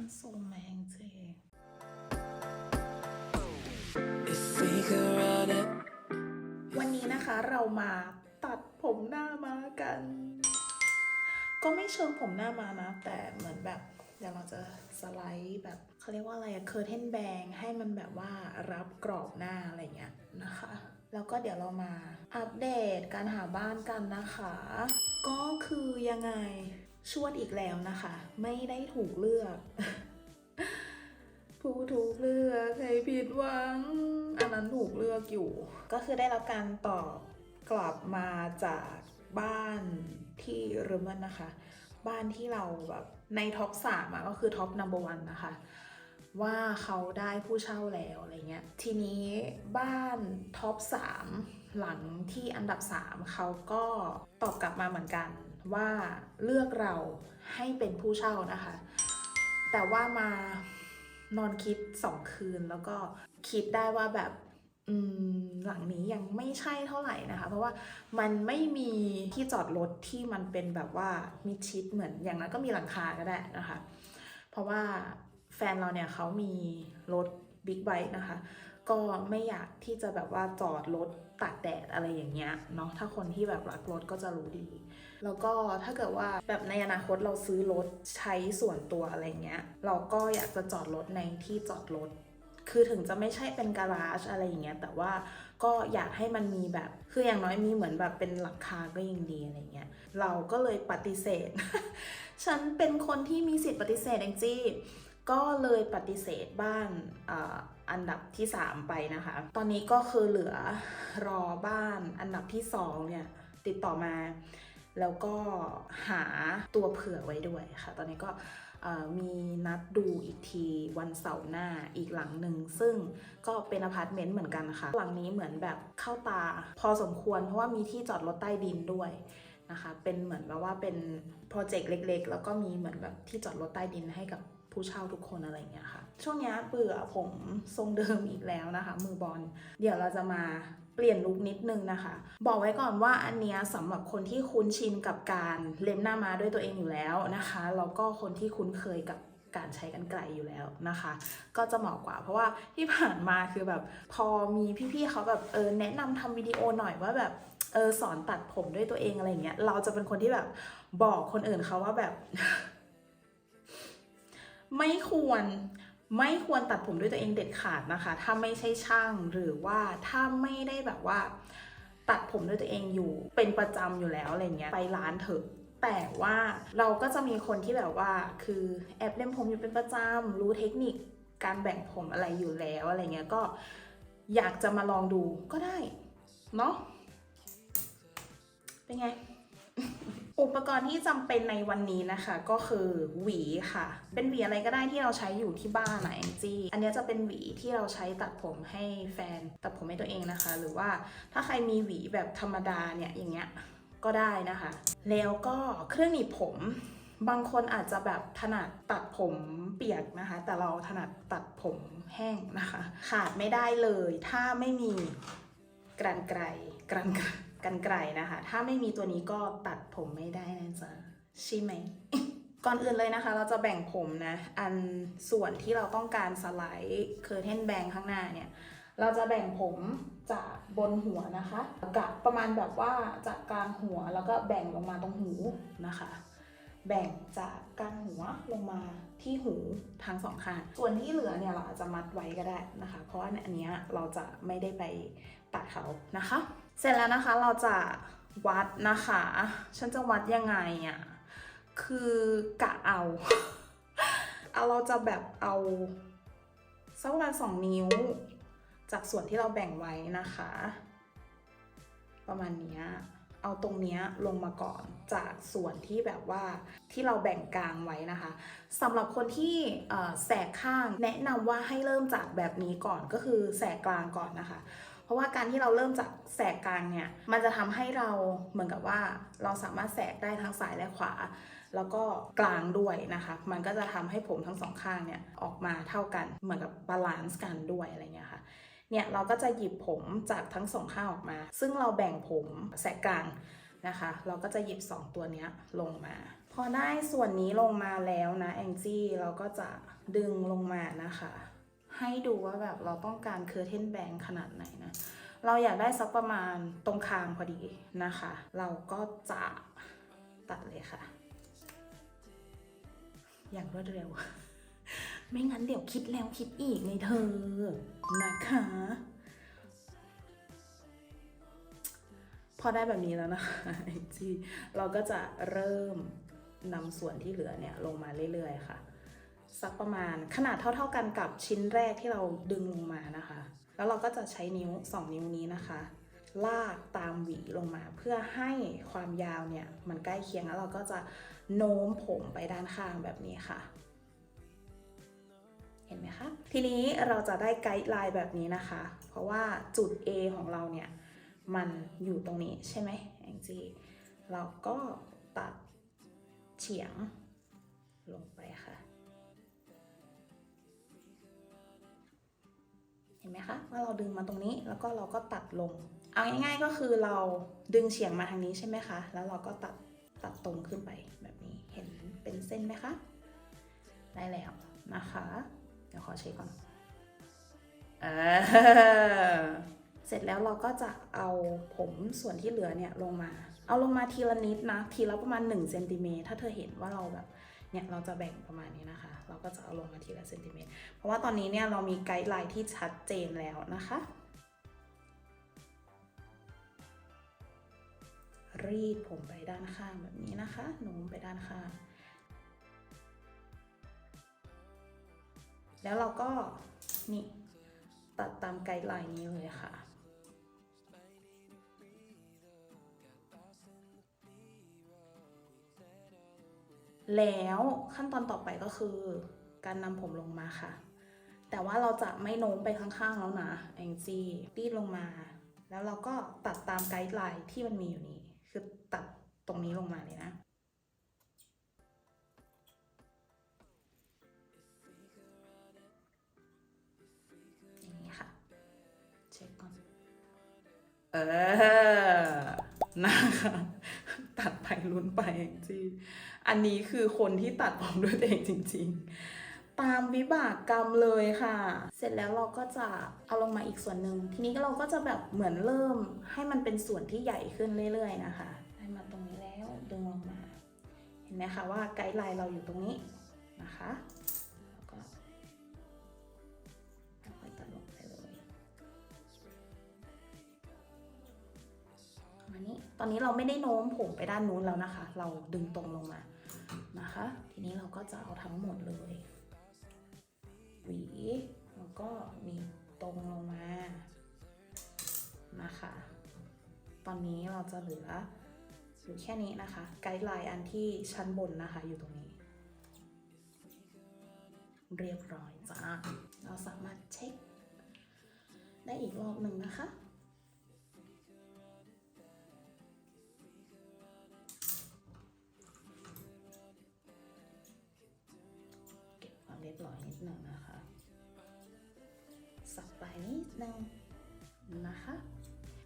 ขั้นสูงแมงเจ If we could run it, วันนี้นะคะเรามาตัดผมหน้ามากัน ก็ไม่เชิงผมหน้ามานะ แต่เหมือนแบบเดี๋ยวเราจะสไลด์แบบเขาเรียกว่าอะไรอะเคอร์เทนแบงให้มันแบบว่ารับกรอบหน้าอะไรเงี้ยนะคะ แล้วก็เดี๋ยวเรามาอัปเดตการหาบ้านกันนะคะ ก็คือยังไงชวดอีกแล้วนะคะ ไม่ได้ถูกเลือก ผิดหวัง อันนั้นถูกเลือกอยู่ ก็คือได้รับการตอบกลับมาจากบ้านที่เรมันนะคะ บ้านที่เราแบบในท็อปสามอะก็คือท็อปนัมเบอร์วันนะคะ ว่าเขาได้ผู้เช่าแล้วอะไรเงี้ย ทีนี้บ้านท็อป3หลังที่อันดับ3เขาก็ตอบกลับมาเหมือนกันว่าเลือกเราให้เป็นผู้เช่านะคะ แต่ว่ามา นอนคิด2คืนแล้วก็คิดได้ว่าแบบหลังนี้ยังไม่ใช่เท่าไหร่นะคะ เพราะว่ามันไม่มีที่จอดรถที่มันเป็นแบบว่ามิชิดเหมือนอย่างนั้นก็มีหลังคาก็ได้นะคะ เพราะว่าแฟนเราเนี่ยเขามีรถบิ๊กไบค์นะคะ ก็ไม่อยากที่จะแบบว่าจอดรถตากแดดอะไรอย่างเงี้ยเนาะถ้าคนที่แบบรักรถก็จะรู้ดี แล้วก็ถ้าเกิดว่าแบบในอนาคตเราซื้อรถใช้ส่วนตัวอะไรเงี้ย เราก็อยากจะจอดรถในที่จอดรถ คือถึงจะไม่ใช่เป็นการาจอะไรอย่างเงี้ย แต่ว่าก็อยากให้มันมีแบบ คืออย่างน้อยมีเหมือนแบบเป็นหลังคาก็ยังดีอะไรเงี้ย เราก็เลยปฏิเสธ ฉันเป็นคนที่มีสิทธิ์ปฏิเสธเองจี้ ก็เลยปฏิเสธบ้านอ,อันดับที่ 3 ไปนะคะ ตอนนี้ก็คือเหลือรอบ้านอันดับที่ 2 เนี่ย ติดต่อมา แล้วก็หาตัวเผื่อไว้ด้วยค่ะ ตอนนี้ก็มีนัดดูอีกทีวันเสาร์หน้าอีกหลังหนึ่ง ซึ่งก็เป็นอพาร์ตเมนต์เหมือนกันนะคะหลังนี้เหมือนแบบเข้าตาพอสมควร เพราะว่ามีที่จอดรถใต้ดินด้วยนะคะ เป็นเหมือนแบบว่าเป็นโปรเจกต์เล็ก ๆ แล้วก็มีเหมือนแบบที่จอดรถใต้ดินให้กับ ผู้เช่าทุกคนอะไรเงี้ยค่ะ ช่วงนี้เบื่อผมทรงเดิมอีกแล้วนะคะ มือบอลเดี๋ยวเราจะมาเปลี่ยนลุคนิดนึงนะคะ บอกไว้ก่อนว่าอันเนี้ยสำหรับคนที่คุ้นชินกับการเล็มหน้ามาด้วยตัวเองอยู่แล้วนะคะแล้วก็คนที่คุ้นเคยกับการใช้กันไกลอยู่แล้วนะคะ ก็จะเหมาะกว่าเพราะว่าที่ผ่านมาคือแบบพอมีพี่ๆเขาแบบเออแนะนำทำวิดีโอหน่อยว่าแบบเออสอนตัดผมด้วยตัวเองอะไรเงี้ยเราจะเป็นคนที่แบบบอกคนอื่นเขาว่าแบบ ไม่ควรไม่ควรตัดผมด้วยตัวเองเด็ดขาดนะคะ ถ้าไม่ใช่ช่างหรือว่าถ้าไม่ได้แบบว่า ตัดผมด้วยตัวเองอยู่เป็นประจำอยู่แล้วอะไรเงี้ยไปร้านเถอะแต่ว่าเราก็จะมีคนที่แบบว่าคือแอบเล่มผมอยู่เป็นประจำรู้เทคนิคการแบ่งผมอะไรอยู่แล้วอะไรเงี้ยก็อยากจะมาลองดูก็ได้ เนาะเป็นไง อุปกรณ์ที่จำเป็นในวันนี้นะคะ ก็คือหวีค่ะ เป็นหวีอะไรก็ได้ที่เราใช้อยู่ที่บ้านนะแองจี้อันนี้จะเป็นหวีที่เราใช้ตัดผมให้แฟนตัดผมให้ตัวเองนะคะ หรือว่าถ้าใครมีหวีแบบธรรมดาเนี่ยอย่างเงี้ยก็ได้นะคะ แล้วก็เครื่องหนีบผมบางคนอาจจะแบบถนัดตัดผมเปียกนะคะ แต่เราถนัดตัดผมแห้งนะคะ ขาดไม่ได้เลย ถ้าไม่มีกรันไกรกรันกั กันไกรนะคะ ถ้าไม่มีตัวนี้ก็ตัดผมไม่ได้นะจ๊ะใช่ไหม ก่อนอื่นเลยนะคะ เราจะแบ่งผมนะ อันส่วนที่เราต้องการสไลด์เคอร์เทนแบงข้างหน้าเนี่ย เราจะแบ่งผมจากบนหัวนะคะกับประมาณแบบว่าจากกลางหัวแล้วก็แบ่งลงมาตรงหูนะคะ แบ่งจากกลางหัวลงมาที่หูทั้งสองข้าง ส่วนที่เหลือเนี่ยเราอาจจะมัดไว้ก็ได้นะคะ เพราะว่าอันเนี้ยเราจะไม่ได้ไปตัดเขานะคะ เสร็จแล้วนะคะเราจะวัดนะคะ ฉันจะวัดยังไงอะ่ะ คือกะเอา เอาเราจะแบบเอาสักประมาณสองนิ้ว จากส่วนที่เราแบ่งไว้นะคะ ประมาณนี้เอาตรงนี้ลงมาก่อนจากส่วนที่แบบว่าที่เราแบ่งกลางไว้นะคะสำหรับคนที่แสกข้างแนะนำว่าให้เริ่มจากแบบนี้ก่อนก็คือแสกกลางก่อนนะคะ ราะว่าการที่เราเริ่มจากแสกกลางเนี่ย มันจะทำให้เราเหมือนกับว่าเราสามารถแสกได้ทั้งซ้ายและขวา แล้วก็กลางด้วยนะคะ มันก็จะทำให้ผมทั้งสองข้างเนี่ยออกมาเท่ากัน เหมือนกับบาลานซ์กันด้วยอะไรเงี้ยค่ะ เนี่ยเราก็จะหยิบผมจากทั้งสองข้างออกมา ซึ่งเราแบ่งผมแสกกลางนะคะ เราก็จะหยิบ 2 ตัวนี้ลงมา พอได้ส่วนนี้ลงมาแล้วนะแองจี้ เราก็จะดึงลงมานะคะ ให้ดูว่าแบบเราต้องการเคอร์เทนแบงขนาดไหนนะ เราอยากได้สักประมาณตรงคางพอดีนะคะ เราก็จะตัดเลยค่ะ อย่างรวดเร็ว ไม่งั้นเดี๋ยวคิดแล้วคิดอีกไงเธอนะคะพอได้แบบนี้แล้วนะคะจีเราก็จะเริ่มนำส่วนที่เหลือเนี่ยลงมาเรื่อยๆค่ะ สักประมาณขนาดเท่า ๆกันกับชิ้นแรกที่เราดึงลงมานะคะ แล้วเราก็จะใช้นิ้ว 2 นิ้วนี้นะคะ ลากตามหวีลงมา เพื่อให้ความยาวเนี่ยมันใกล้เคียงแล้วเราก็จะโน้มผมไปด้านข้างแบบนี้ค่ะเห็นไหมคะ ทีนี้เราจะได้ไกด์ไลน์แบบนี้นะคะ เพราะว่าจุด A ของเราเนี่ย มันอยู่ตรงนี้ใช่ไหมแองจี้เราก็ตัดเฉียงลงไปค่ะ เห็นไหมคะว่าเราดึงมาตรงนี้แล้วก็เราก็ตัดลง เอาง่ายๆก็คือเราดึงเฉียงมาทางนี้ใช่ไหมคะ แล้วเราก็ตัดตัดตรงขึ้นไปแบบนี้เห็นเป็นเส้นไหมคะ ได้แล้วนะคะ เดี๋ยวขอเช็คก่อนเออเสร็จแล้วเราก็จะเอาผมส่วนที่เหลือเนี่ยลงมา เอาลงมาทีละนิดนะ ทีละประมาณ1เซนติเมตรถ้าเธอเห็นว่าเราแบบ เนี่ยเราจะแบ่งประมาณนี้นะคะ เราก็จะเอาลงมาทีละเซนติเมตร เพราะว่าตอนนี้เนี่ยเรามีไกด์ไลน์ที่ชัดเจนแล้วนะคะ รีดผมไปด้านข้างแบบนี้นะคะโน้มไปด้านข้าง แล้วเราก็นี่ตัดตามไกด์ไลน์นี้เลยค่ะ แล้วขั้นตอนต่อไปก็คือการนำผมลงมาค่ะ แต่ว่าเราจะไม่โน้มไปข้างๆแล้วนะแองจี้รีดลงมา แล้วเราก็ตัดตามไกด์ไลน์ที่มันมีอยู่นี้คือตัดตรงนี้ลงมาเลยนะอย่างนี้ค่ะเออนะคะตัดไปลุ้นไปจริงๆ อันนี้คือคนที่ตัดผมด้วยตัวเองจริง ๆ ตามวิบากกรรมเลยค่ะ เสร็จแล้วเราก็จะเอาลงมาอีกส่วนหนึ่ง ทีนี้เราก็จะแบบเหมือนเริ่มให้มันเป็นส่วนที่ใหญ่ขึ้นเรื่อยๆนะคะ ได้มาตรงนี้แล้วดึงลงมา เห็นไหมคะว่าไกด์ไลน์เราอยู่ตรงนี้นะคะ มานี้ ตอนนี้เราไม่ได้โน้มผมไปด้านนู้นแล้วนะคะ เราดึงตรงลงมานะคะ ทีนี้เราก็จะเอาทั้งหมดเลย หวีแล้วก็มีตรงลงมานะคะ ตอนนี้เราจะเหลืออยู่แค่นี้นะคะ ไกด์ไลน์อันที่ชั้นบนนะคะอยู่ตรงนี้ เรียบร้อยจ้าเราสามารถเช็คได้อีกรอบหนึ่งนะคะ รียบร้อยนิดหนึ่งนะคะสับไปนิดนึงนะคะ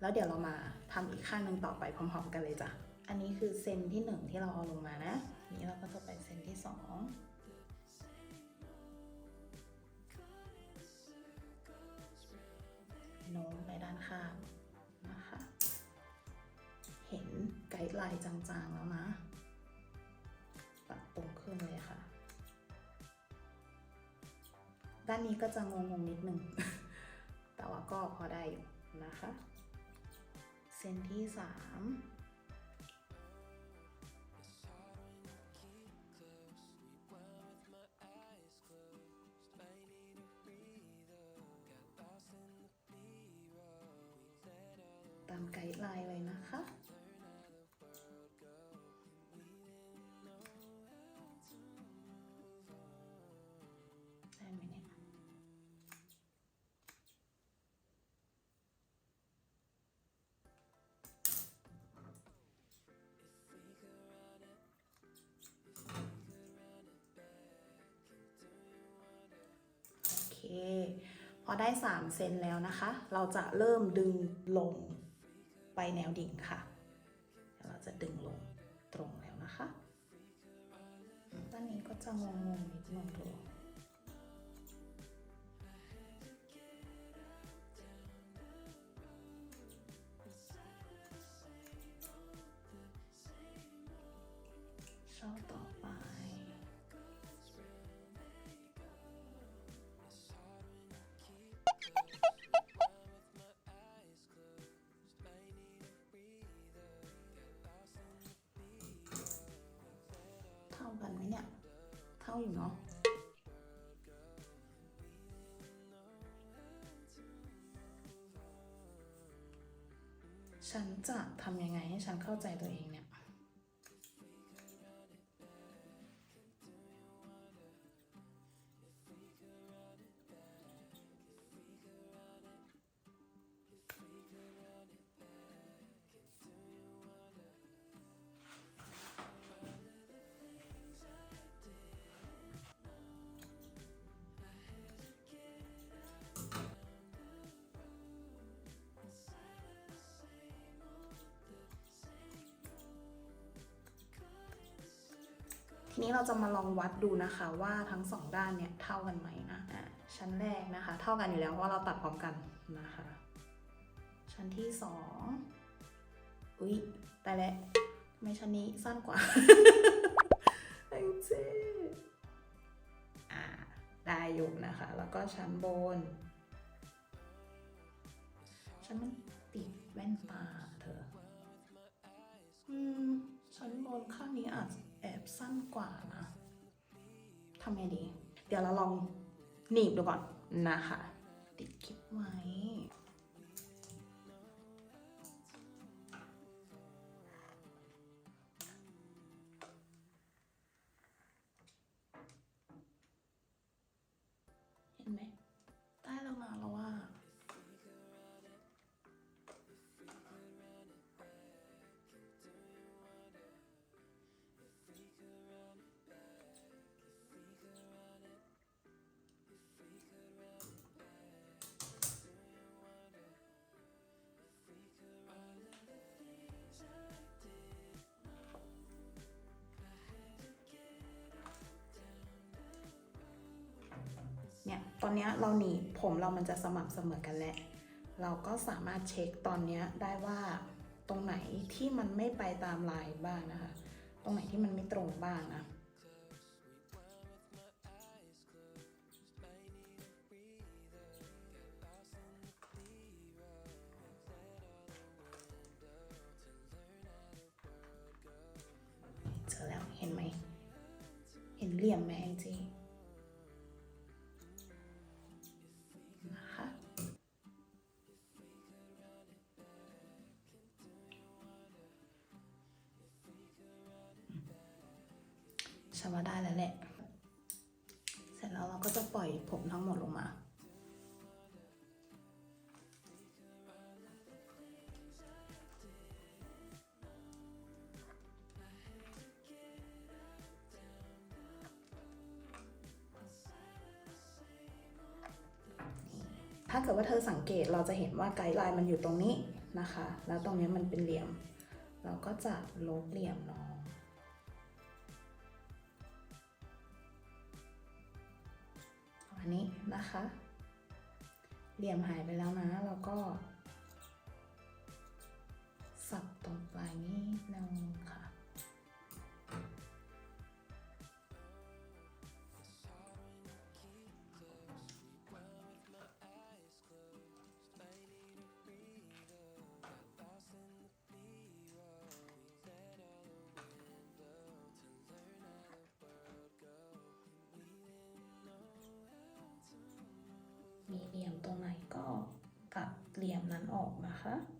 แล้วเดี๋ยวเรามาทำอีกข้างหนึ่งต่อไปพร้อมๆกันเลยจ้ะ อันนี้คือเซนที่หนึ่งที่เราเอาลงมานะ นี้เราก็จะไปเซนที่สองโน้มไปด้านข้างนะคะ เห็นไกด์ไลน์จางๆแล้วนะ ด้านนี้ก็จะงงๆนิดนึง แต่ว่าก็พอได้อยู่นะคะ เส้นที่สามตามไกด์ไลน์เลยนะคะ พอได้ 3 เซนแล้วนะคะ เราจะเริ่มดึงลงไปแนวดิ่งค่ะ เราจะดึงลงตรงแล้วนะคะ ด้านนี้ก็จะงงๆนิดนึงดู เท่าอยู่เนาะฉันจะทำยังไงให้ฉันเข้าใจตัวเองเนี่ย นี้เราจะมาลองวัดดูนะคะว่าทั้งสองด้านเนี่ยเท่ากันไหมนะอะชั้นแรกนะคะ เท่ากันอยู่แล้วเพราะว่าเราตัดพร้อมกันนะคะ ชั้นที่สองอุ๊ยแต่และทำไมชั้นนี้สั้นกว่าไอ้เจ๊อ่าได้อยู่นะคะ แล้วก็ชั้นบน ชั้นมันติดแว่นตาเธอ อืม ชั้นบนข้างนี้อาจจะ แอบสั้นกว่านะทำไงดี เดี๋ยวเราลองหนีบดูก่อนนะคะ ตอนนี้เราหนีผมเรามันจะสม่ำเสมอกันแหละ เราก็สามารถเช็คตอนนี้ได้ว่าตรงไหนที่มันไม่ไปตามลายบ้างนะคะ ตรงไหนที่มันไม่ตรงบ้างนะเจอแล้วเห็นไหม เห็นเหลี่ยมไหมแอง เกิดว่าเธอสังเกตเราจะเห็นว่าไกด์ไลน์มันอยู่ตรงนี้นะคะ แล้วตรงนี้มันเป็นเหลี่ยม เราก็จะลบเหลี่ยมน้องอันนี้นะคะ เหลี่ยมหายไปแล้วนะแล้วก็ อ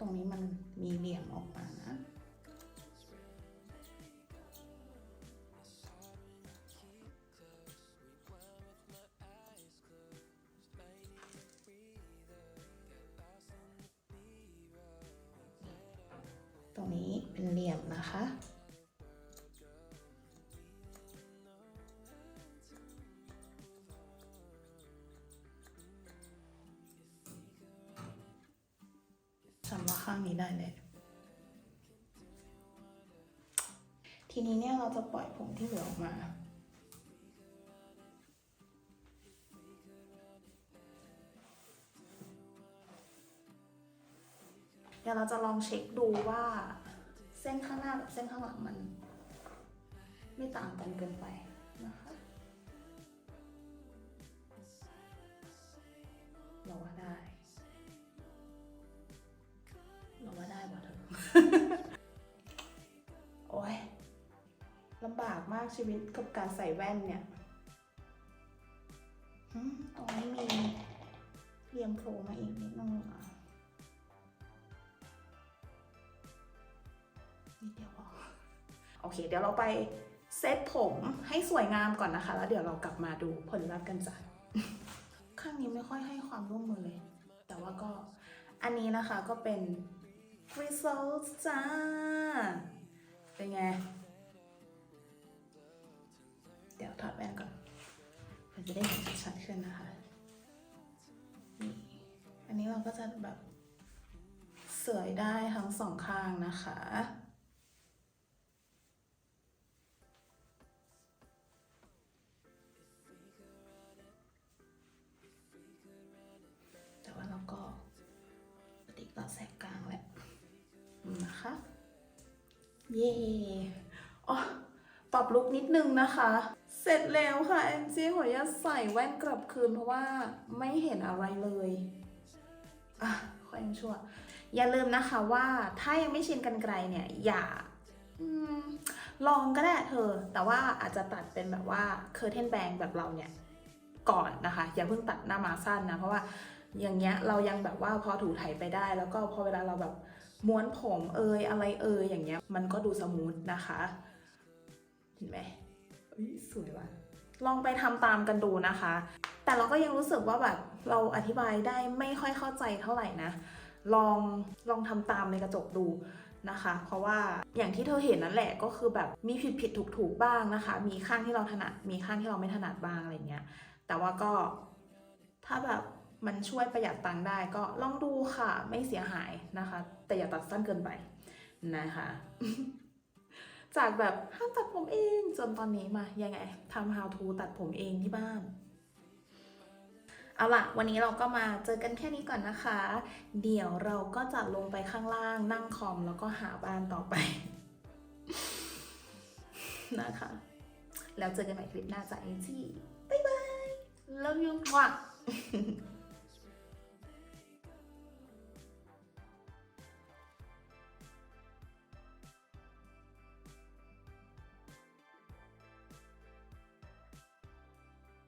ตรงนี้มันมีเหลี่ยมออกมานะ ตรงนี้เป็นเหลี่ยมนะคะ ข้างนี้ได้เลย ทีนี้เนี่ยเราจะปล่อยผมที่เหลือออกมา เดี๋ยวเราจะลองเช็คดูว่าเส้นข้างหน้ากับเส้นข้างหลังมัน ไม่ต่างกันเกินไปำบากมากชีวิตกับการใส่แว่นเนี่ยตรงนี้มีเหลี่ยมโผล่มาอีกนิดนึงอะนิดเดียวพอโอเค เดี๋ยวเราไปเซตผมให้สวยงามก่อนนะคะ แล้วเดี๋ยวเรากลับมาดูผลลัพธ์กันจ้ะข้างนี้ไม่ค่อยให้ความร่วมมือเลย แต่ว่าก็อันนี้นะคะก็เป็น result จ้าเป็นไง เดี๋ยวถอดแว่นก่อนเราจะได้เห็นชัดขึ้นนะคะนี่อันนี้เราก็จะแบบเสยได้ทั้งสองข้างนะคะแต่ว่าเราก็ปฏิบัติแสกกลางแหละนะคะ เย่อ๋อปรับลุกนิดนึงนะคะ เสร็จแล้วค่ะแอนจี้ขออนุญาตใส่แว่นกลับคืนเพราะว่าไม่เห็นอะไรเลยอะขอยังชั่ว อย่าลืมนะคะว่าถ้ายังไม่ชินกันไกลเนี่ย อย่าอลองก็ได้เธอ แต่ว่าอาจจะตัดเป็นแบบว่าเคอร์เทนแบงแบบเราเนี่ย ก่อนนะคะ อย่าเพิ่งตัดหน้ามาสั้นนะ เพราะว่าอย่างเงี้ยเรายังแบบว่าพอถูไถไปได้ แล้วก็พอเวลาเราแบบม้วนผมเอยอะไรเอยอย่างเงี้ย มันก็ดูสมูทนะคะ เห็นไหม สวยว่ะ ลองไปทำตามกันดูนะคะ แต่เราก็ยังรู้สึกว่าแบบเราอธิบายได้ไม่ค่อยเข้าใจเท่าไหร่นะ ลองลองทำตามในกระจกดูนะคะ เพราะว่าอย่างที่เธอเห็นนั่นแหละก็คือแบบมีผิดผิดถูกถูกบ้างนะคะ มีข้างที่เราถนัด มีข้างที่เราไม่ถนัดบ้างอะไรเงี้ย แต่ว่าก็ถ้าแบบมันช่วยประหยัดตังค์ได้ก็ลองดูค่ะ ไม่เสียหายนะคะ แต่อย่าตัดสั้นเกินไปนะคะ จากแบบห้ามตัดผมเองจนตอนนี้มายังไงทำ how to ตัดผมเองที่บ้าน เอาล่ะ วันนี้เราก็มาเจอกันแค่นี้ก่อนนะคะ เดี๋ยวเราก็จะลงไปข้างล่างนั่งคอมแล้วก็หาบ้านต่อไป นะคะ แล้วเจอกันใหม่คลิปหน้าจากเอจี้บ๊ายบาย love you ว่ะ